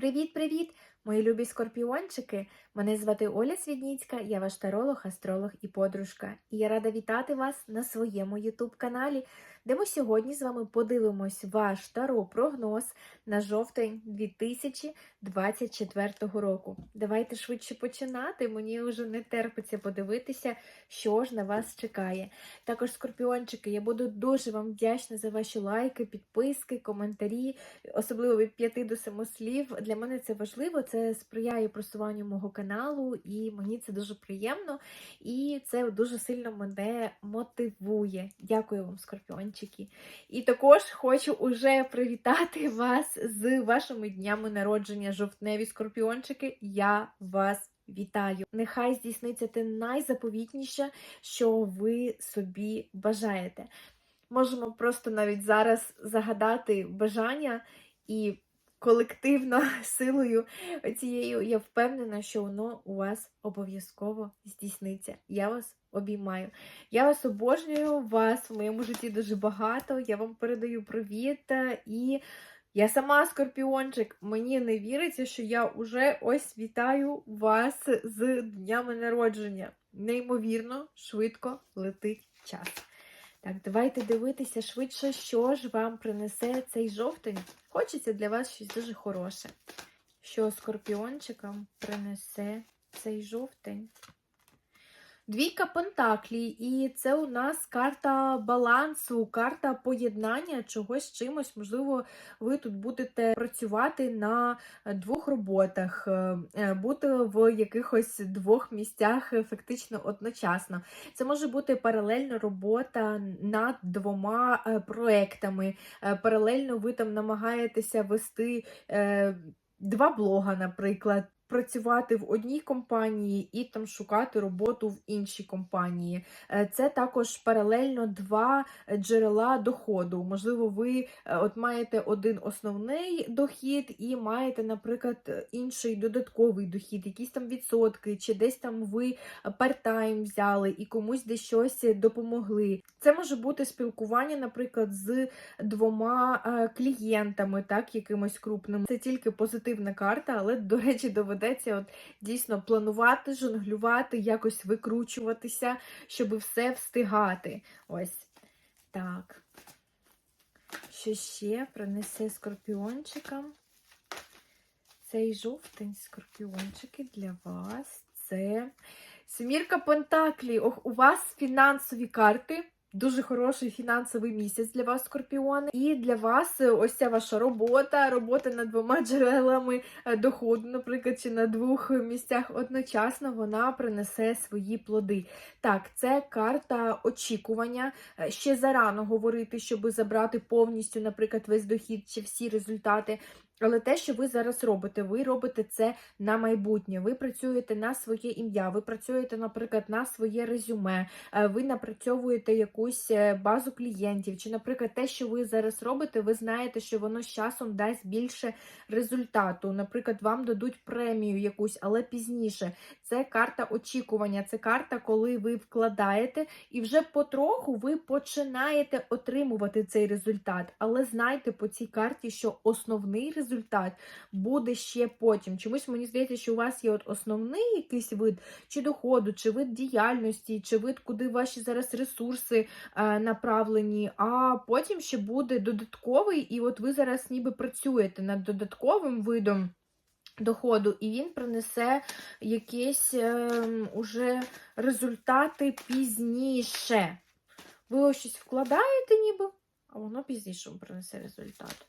Привіт-привіт, мої любі скорпіончики! Мене звати Оля Свідніцька, я ваш таролог, астролог і подружка. І я рада вітати вас на своєму ютуб-каналі, де ми сьогодні з вами подивимось ваш таро-прогноз на жовтень 2024 року. Давайте швидше починати. Мені вже не терпиться подивитися, що ж на вас чекає. Також, скорпіончики, я буду дуже вам вдячна за ваші лайки, підписки, коментарі, особливо від 5 до 7 слів. Для мене це важливо, це сприяє просуванню мого каналу, і мені це дуже приємно, і це дуже сильно мене мотивує. Дякую вам, скорпіончики. І також хочу уже привітати вас з вашими днями народження, жовтневі скорпіончики. Я вас вітаю! Нехай здійсниться те найзаповітніше, що ви собі бажаєте. Можемо просто навіть зараз загадати бажання і колективно силою цією я впевнена, що воно у вас обов'язково здійсниться. Я вас обіймаю. Я вас обожнюю, вас в моєму житті дуже багато. Я вам передаю привіт е, і. Я сама скорпіончик, мені не віриться, що я уже ось вітаю вас з днями народження. Неймовірно, швидко летить час. Так, давайте дивитися швидше, що ж вам принесе цей жовтень. Хочеться для вас щось дуже хороше. Що скорпіончикам принесе цей жовтень? Двійка Пентаклі, і це у нас карта балансу, карта поєднання чогось з чимось. Можливо, ви тут будете працювати на двох роботах, е, бути в якихось двох місцях фактично одночасно. Це може бути паралельна робота над двома е, проектами. Е, Паралельно ви там намагаєтеся вести е, два блога, наприклад. Працювати в одній компанії і там шукати роботу в іншій компанії. Е, Це також паралельно два джерела доходу. Можливо, ви е, от маєте один основний дохід і маєте, наприклад, інший додатковий дохід, якісь там відсотки, чи десь там ви парт-тайм взяли і комусь десь щось допомогли. Це може бути спілкування, наприклад, з двома е, клієнтами, так, якимось крупним. Це тільки позитивна карта, але, до речі, доведеться от дійсно планувати, жонглювати, якось викручуватися, щоб все встигати. Ось так. Що ще принесе скорпіончикам? Цей жовтень скорпіончики для вас це Семірка Пентаклі. Ох, у вас фінансові карти. Дуже хороший фінансовий місяць для вас, скорпіони. І для вас е, ось ця ваша робота, робота над двома джерелами е, доходу, наприклад, чи на двох місцях одночасно вона принесе свої плоди. Так, це карта очікування. Е, Ще зарано говорити, щоб забрати повністю, наприклад, весь дохід чи всі результати. Але те, що ви зараз робите, ви робите це на майбутнє. Ви працюєте на своє ім'я, ви працюєте, наприклад, на своє резюме, е, ви напрацьовуєте якусь е, базу клієнтів. Чи, наприклад, те, що ви зараз робите, ви знаєте, що воно з часом дасть більше результату. Наприклад, вам дадуть премію якусь, але пізніше. Це карта очікування, це карта, коли ви вкладаєте, і вже потроху ви починаєте отримувати цей результат. Але знайте по цій карті, що основний результат результат буде ще потім. Чомусь мені здається, що у вас є от основний якийсь вид чи доходу, чи вид діяльності, чи вид, куди ваші зараз ресурси е, направлені, а потім ще буде додатковий, і от ви зараз ніби працюєте над додатковим видом. Доходу, і він принесе якісь е, уже результати пізніше. Ви ось щось вкладаєте, ніби, а воно пізніше принесе результат.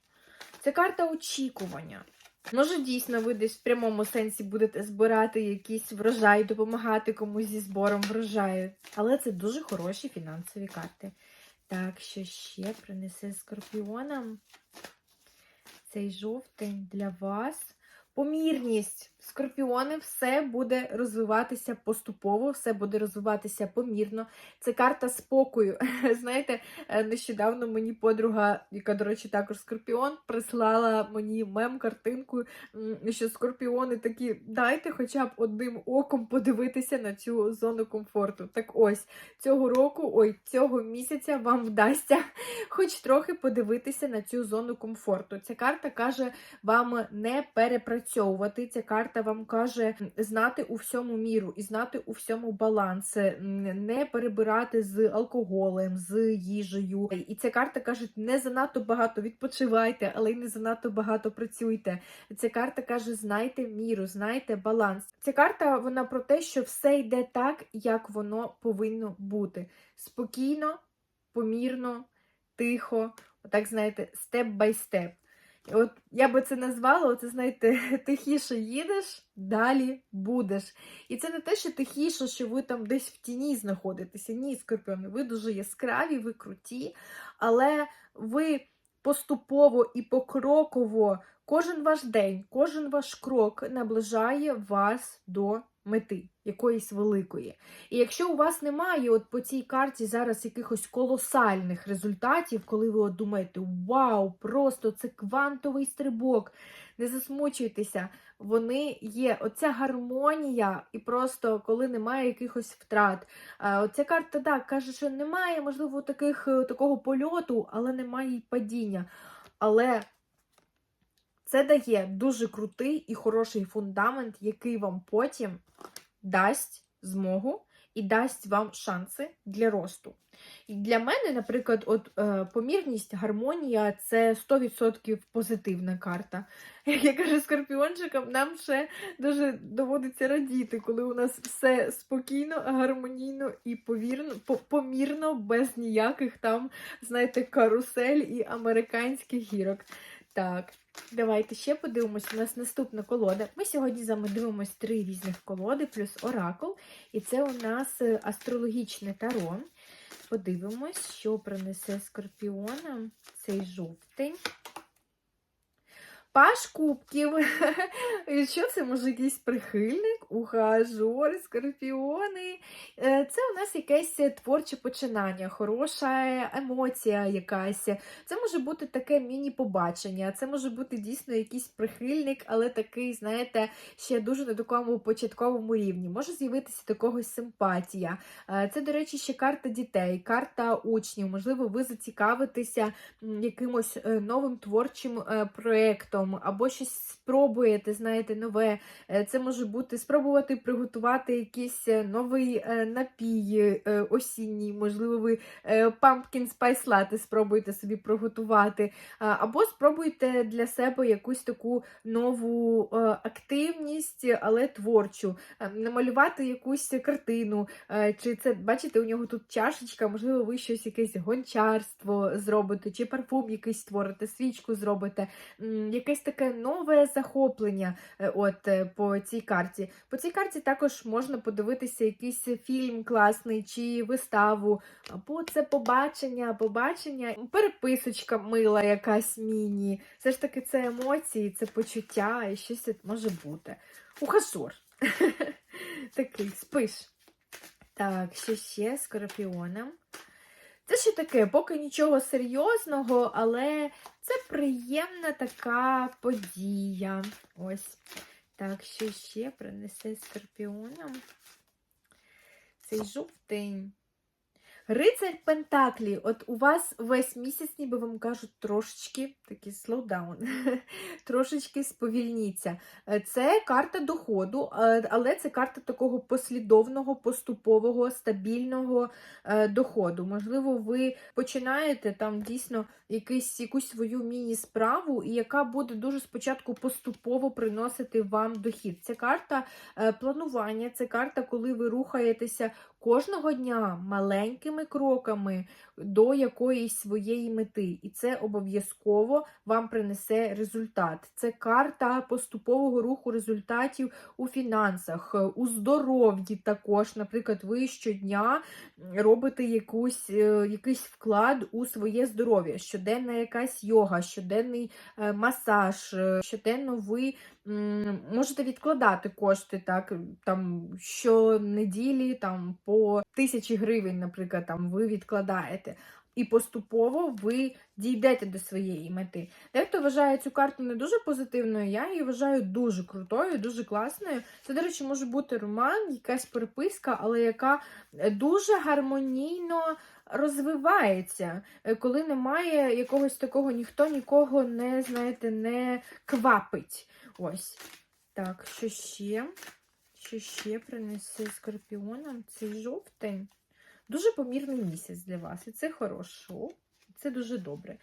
Це карта очікування. Може, дійсно, ви десь в прямому сенсі будете збирати якийсь врожай, допомагати комусь зі збором врожаю. Але це дуже хороші фінансові карти. Так, що ще принесе скорпіонам цей жовтень для вас. Помірність. Скорпіони, все буде розвиватися поступово, все буде розвиватися помірно. Це карта спокою. Знаєте, е, нещодавно мені подруга, яка, до речі, також скорпіон, прислала мені мем-картинку, що скорпіони такі, дайте хоча б одним оком подивитися на цю зону комфорту. Так ось, цього року, ой, цього місяця вам вдасться хоч трохи подивитися на цю зону комфорту. Ця карта каже вам не перепрацьовувати. Ця карта вам каже знати у всьому міру і знати у всьому баланс, не перебирати з алкоголем, з їжею. І ця карта каже, не занадто багато відпочивайте, але й не занадто багато працюйте. Ця карта каже: знайте міру, знайте баланс. Ця карта вона про те, що все йде так, як воно повинно бути. Спокійно, помірно, тихо, отак знаєте, степ бай степ. От я би це назвала, оце, знаєте, тихіше їдеш, далі будеш. І це не те, що тихіше, що ви там десь в тіні знаходитеся. Ні, скорпіони, ви дуже яскраві, ви круті, але ви поступово і покроково кожен ваш день, кожен ваш крок наближає вас до мети якоїсь великої. І якщо у вас немає от по цій карті зараз якихось колосальних результатів, коли ви от думаєте, вау, просто це квантовий стрибок, не засмучуйтеся, вони є. Оця гармонія, і просто коли немає якихось втрат. Оця карта так, каже, що немає, можливо, таких, е, такого польоту, але немає й падіння. Але це дає дуже крутий і хороший фундамент, який вам потім дасть змогу і дасть вам шанси для росту. І для мене, наприклад, от е, помірність, гармонія це 100% позитивна карта. Як я кажу скорпіончикам, нам ще дуже доводиться радіти, коли у нас все спокійно, гармонійно і повірно, помірно, без ніяких там, знаєте, карусель і американських гірок. Так, давайте ще подивимось. У нас наступна колода. Ми сьогодні з вами дивимося три різних колоди, плюс оракул. І це у нас е, астрологічне таро. Подивимось, що принесе скорпіонам цей жовтень. Паш кубків. І Що це може якийсь прихильник, ухажор, скорпіони. Е, Це у нас якесь творче починання, хороша емоція якась. Це може бути таке міні-побачення, це може бути дійсно якийсь прихильник, але такий, знаєте, ще дуже на такому початковому рівні. Може з'явитися до когось симпатія. Е, Це, до речі, ще карта дітей, карта учнів. Можливо, ви зацікавитеся якимось е, новим творчим е, проєктом, або щось спробуєте, знаєте, нове. Е, Це може бути спробувати приготувати якийсь е, новий е, напій осінній, можливо, ви pumpkin spice latte спробуєте собі приготувати, або спробуйте для себе якусь таку нову активність, але творчу, намалювати якусь картину. Чи це, бачите, у нього тут чашечка, можливо, ви щось якесь гончарство зробите, чи парфум якийсь створите, свічку зробите, М, якесь таке нове захоплення е, от, е, по цій карті. По цій карті також можна подивитися якийсь фільм класний чи виставу, або це побачення, побачення, переписочка мила, якась міні. Все ж таки, це емоції, це почуття і щось може бути. Ухажор. Такий, спиш. Так, що ще скорпіоном. Це ще таке, поки нічого серйозного, але це приємна така подія. Ось. Так, що ще принесе скорпіоном? Цей жовтень. Рицарь Пентаклі, от у вас весь місяць, ніби вам кажуть, трошечки такий слоудаун, трошечки сповільніться. Е, Це карта доходу, е, але це карта такого послідовного, поступового, стабільного е, доходу. Можливо, ви починаєте там дійсно якийсь, якусь свою міні-справу, яка буде дуже спочатку поступово приносити вам дохід. Це карта планування, це карта, коли ви рухаєтеся кожного дня маленькими кроками до якоїсь своєї мети, і це обов'язково вам принесе результат. Це карта поступового руху результатів у фінансах, у здоров'ї також. Наприклад, ви щодня робите якусь, е, якийсь вклад у своє здоров'я, щоденна якась йога, щоденний е, масаж, е, щоденно ви можете відкладати кошти так, там щонеділі там, по тисячі гривень, наприклад, там, ви відкладаєте. І поступово ви дійдете до своєї мети. Дехто вважає цю карту не дуже позитивною, я її вважаю дуже крутою, дуже класною. Це, до речі, може бути роман, якась переписка, але яка дуже гармонійно розвивається, е, коли немає якогось такого, ніхто нікого не, знаєте, не квапить. Ось. Так, що ще? Що ще принесе скорпіонам цей жовтень? Дуже помірний місяць для вас, і це хорошо, це дуже добре.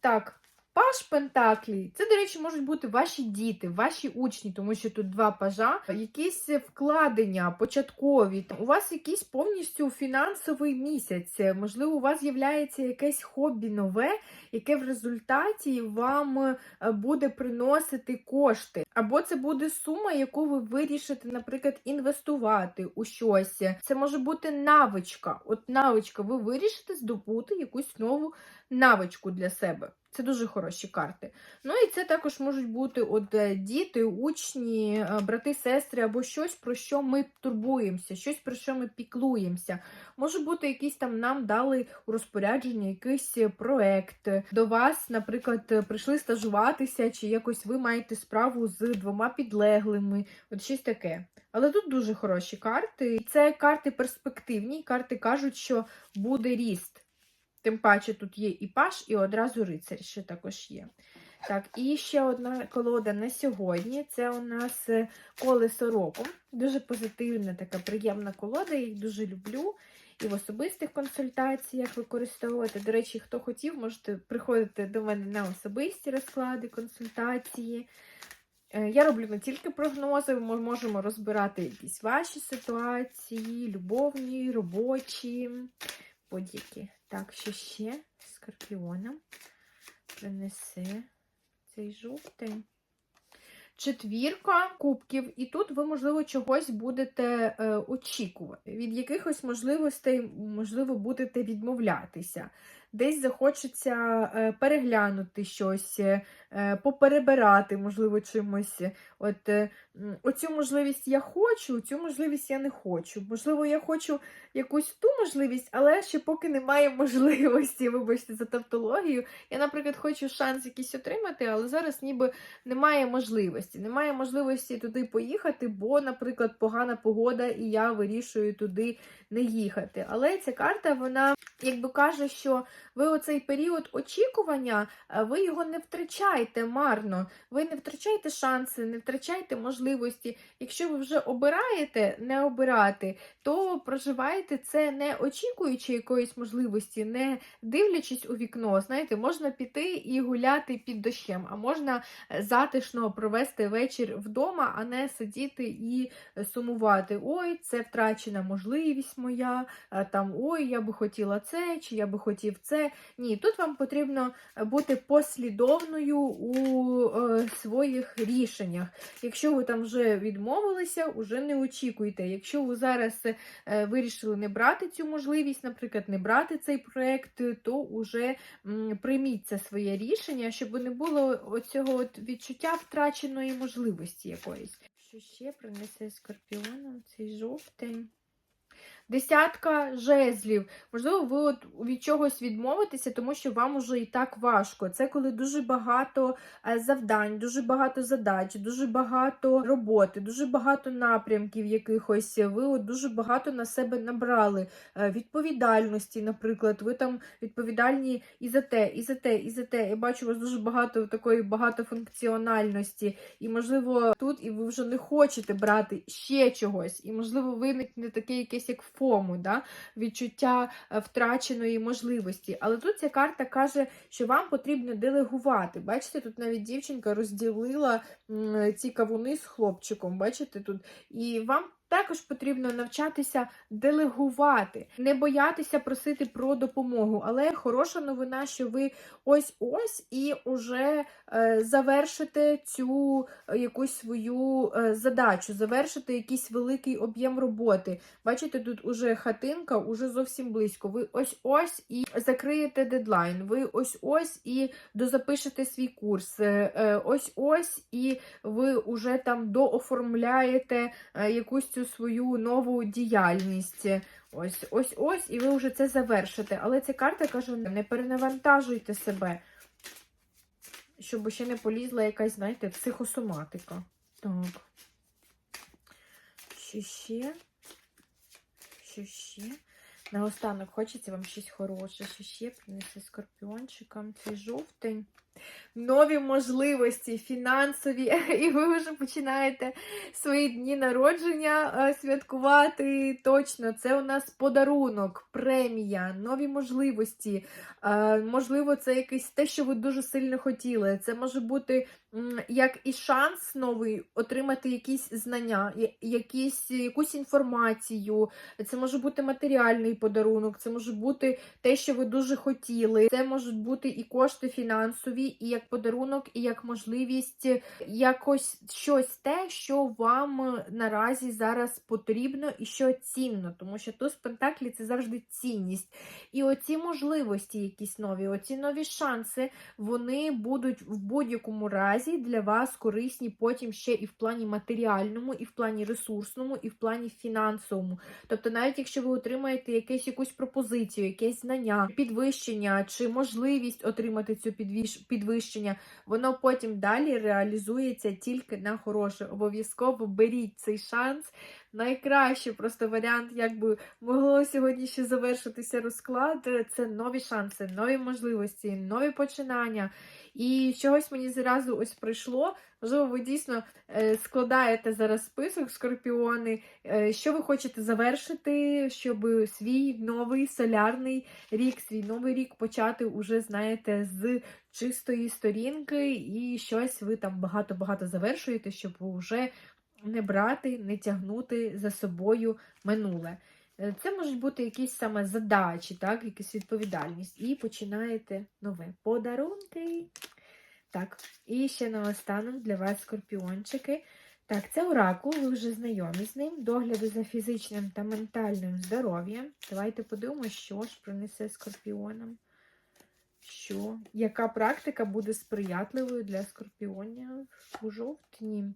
Так, паш Пентаклі. Це, до речі, можуть бути ваші діти, ваші учні, тому що тут два пажа, якісь вкладення початкові. У вас якийсь повністю фінансовий місяць. Можливо, у вас з'являється якесь хобі нове, яке в результаті вам е, буде приносити кошти. Або це буде сума, яку ви вирішите, наприклад, інвестувати у щось. Це може бути навичка. От навичка, ви вирішите здобути якусь нову навичку для себе. Це дуже хороші карти. Ну і це також можуть бути от е, діти, учні, е, брати, сестри, або щось, про що ми турбуємося, щось, про що ми піклуємося. Може бути, якийсь там нам дали у розпорядження якийсь проект. До вас, наприклад, прийшли стажуватися, чи якось ви маєте справу з двома підлеглими, от щось таке. Але тут дуже хороші карти. Це карти перспективні, карти кажуть, що буде ріст. Тим паче тут є і паш, і одразу рицарь ще також є. Так, і ще одна колода на сьогодні. Це у нас е, колесо року. Дуже позитивна, така приємна колода, я їх дуже люблю. І в особистих консультаціях використовувати. До речі, хто хотів, можете приходити до мене на особисті розклади, консультації. Е, Я роблю не тільки прогнози, ми можемо розбирати якісь ваші ситуації, любовні, робочі, будь-які. Так, що ще скорпіонам принесе цей жовтий. Четвірка кубків, і тут ви, можливо, чогось будете е, очікувати. Від якихось можливостей, можливо, будете відмовлятися. Десь захочеться е, переглянути щось, е, поперебирати, можливо, чимось. От е, Оцю можливість я хочу, цю можливість я не хочу. Можливо, я хочу якусь ту можливість, але ще поки немає можливості, вибачте, за тавтологію. Я, наприклад, хочу шанс якийсь отримати, але зараз ніби немає можливості. Немає можливості туди поїхати, бо, наприклад, погана погода, і я вирішую туди не їхати. Але ця карта, вона якби каже, що ви оцей період очікування, е, ви його не втрачаєте марно. Ви не втрачаєте шанси, не втрачаєте можливості. Якщо ви вже обираєте не обирати, то проживаєте це не очікуючи якоїсь можливості, не дивлячись у вікно. Знаєте, можна піти і гуляти під дощем, а можна е, затишно провести вечір вдома, а не сидіти і е, сумувати. Ой, це втрачена можливість моя, там ой, я би хотіла це, чи я би хотів це. Ні, тут вам потрібно бути послідовною у е, своїх рішеннях. Якщо ви там вже відмовилися, уже не очікуйте. Якщо ви зараз е, вирішили не брати цю можливість, наприклад, не брати цей проект, то уже м, прийміть це своє рішення, щоб не було оцього от відчуття втраченої можливості якоїсь. Що ще принесе скорпіонам цей жовтень? Десятка жезлів. Можливо, ви от від чогось відмовитеся, тому що вам уже і так важко. Це коли дуже багато е, завдань, дуже багато задач, дуже багато роботи, дуже багато напрямків якихось. Ви от дуже багато на себе набрали Е, відповідальності, наприклад. Ви там відповідальні і за те, і за те, і за те. Я бачу у вас дуже багато такої багатофункціональності. І, можливо, тут і ви вже не хочете брати ще чогось. І, можливо, виникне таке якесь як фому, да? відчуття е, втраченої можливості. Але тут ця карта каже, що вам потрібно делегувати. Бачите, тут навіть дівчинка розділила ці кавуни з хлопчиком. Бачите тут? І вам Також потрібно навчатися делегувати, не боятися просити про допомогу. Але хороша новина, що ви ось-ось і вже е, завершите цю е, якусь свою е, задачу, завершите якийсь великий об'єм роботи. Бачите, тут уже хатинка, уже зовсім близько. Ви ось-ось і закриєте дедлайн. Ви ось-ось і дозапишете свій курс. Ось-ось і ви вже там дооформляєте якусь цю свою нову діяльність. Ось, ось, ось, і ви вже це завершите. Але ця карта кажу, не перенавантажуйте себе, щоб ще не полізла якась, знаєте, психосоматика. Так. Що ще? Що ще? Наостанок хочеться вам щось хороше. Що ще принесе скорпіончикам цей жовтень. Нові можливості фінансові, і ви вже починаєте свої дні народження е, святкувати. Точно, це у нас подарунок, премія, нові можливості. Е, Можливо, це якесь те, що ви дуже сильно хотіли. Це може бути як і шанс новий отримати якісь знання, якісь, якусь інформацію. Це може бути матеріальний подарунок, це може бути те, що ви дуже хотіли. Це можуть бути і кошти фінансові, і як подарунок, і як можливість якось щось те, що вам наразі зараз потрібно і що цінно, тому що туз Пентаклі це завжди цінність. І оці можливості, якісь нові, оці нові шанси, вони будуть в будь-якому разі для вас корисні потім ще і в плані матеріальному, і в плані ресурсному, і в плані фінансовому. Тобто, навіть якщо ви отримаєте якесь якусь пропозицію, якесь знання, підвищення чи можливість отримати цю підвищення, воно потім далі реалізується тільки на хороше. Обов'язково беріть цей шанс. Найкращий просто варіант, як би могло сьогодні ще завершитися розклад. Це нові шанси, нові можливості, нові починання. І чогось мені зразу ось прийшло. Можливо, ви дійсно е, складаєте зараз список скорпіони, е, що ви хочете завершити, щоб свій новий солярний рік, свій новий рік почати уже, знаєте, з чистої сторінки, і щось ви там багато-багато завершуєте, щоб вже не брати, не тягнути за собою минуле. Е, Це можуть бути якісь саме задачі, так, якась відповідальність. І починаєте нове. Подарунки. Так, і ще наостанок для вас скорпіончики. Так, це оракул, ви вже знайомі з ним. Догляди за фізичним та ментальним здоров'ям. Давайте подивимося, що ж принесе скорпіонам. Що? Яка практика буде сприятливою для скорпіонів у жовтні?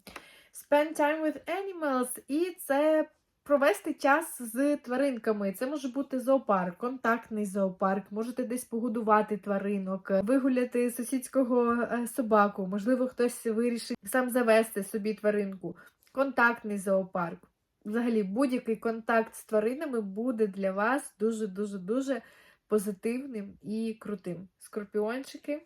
Spend time with animals. І це провести час з тваринками. Це може бути зоопарк, контактний зоопарк. Можете десь погодувати тваринок, вигуляти сусідського е, собаку. Можливо, хтось вирішить сам завести собі тваринку. Контактний зоопарк. Взагалі, будь-який контакт з тваринами буде для вас дуже-дуже-дуже позитивним і крутим. Скорпіончики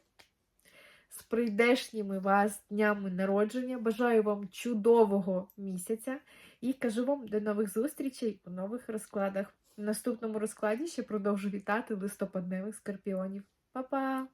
з прийдешніми вас днями народження. Бажаю вам чудового місяця і кажу вам до нових зустрічей у нових розкладах. В наступному розкладі ще продовжу вітати листопадневих скорпіонів. Па-па!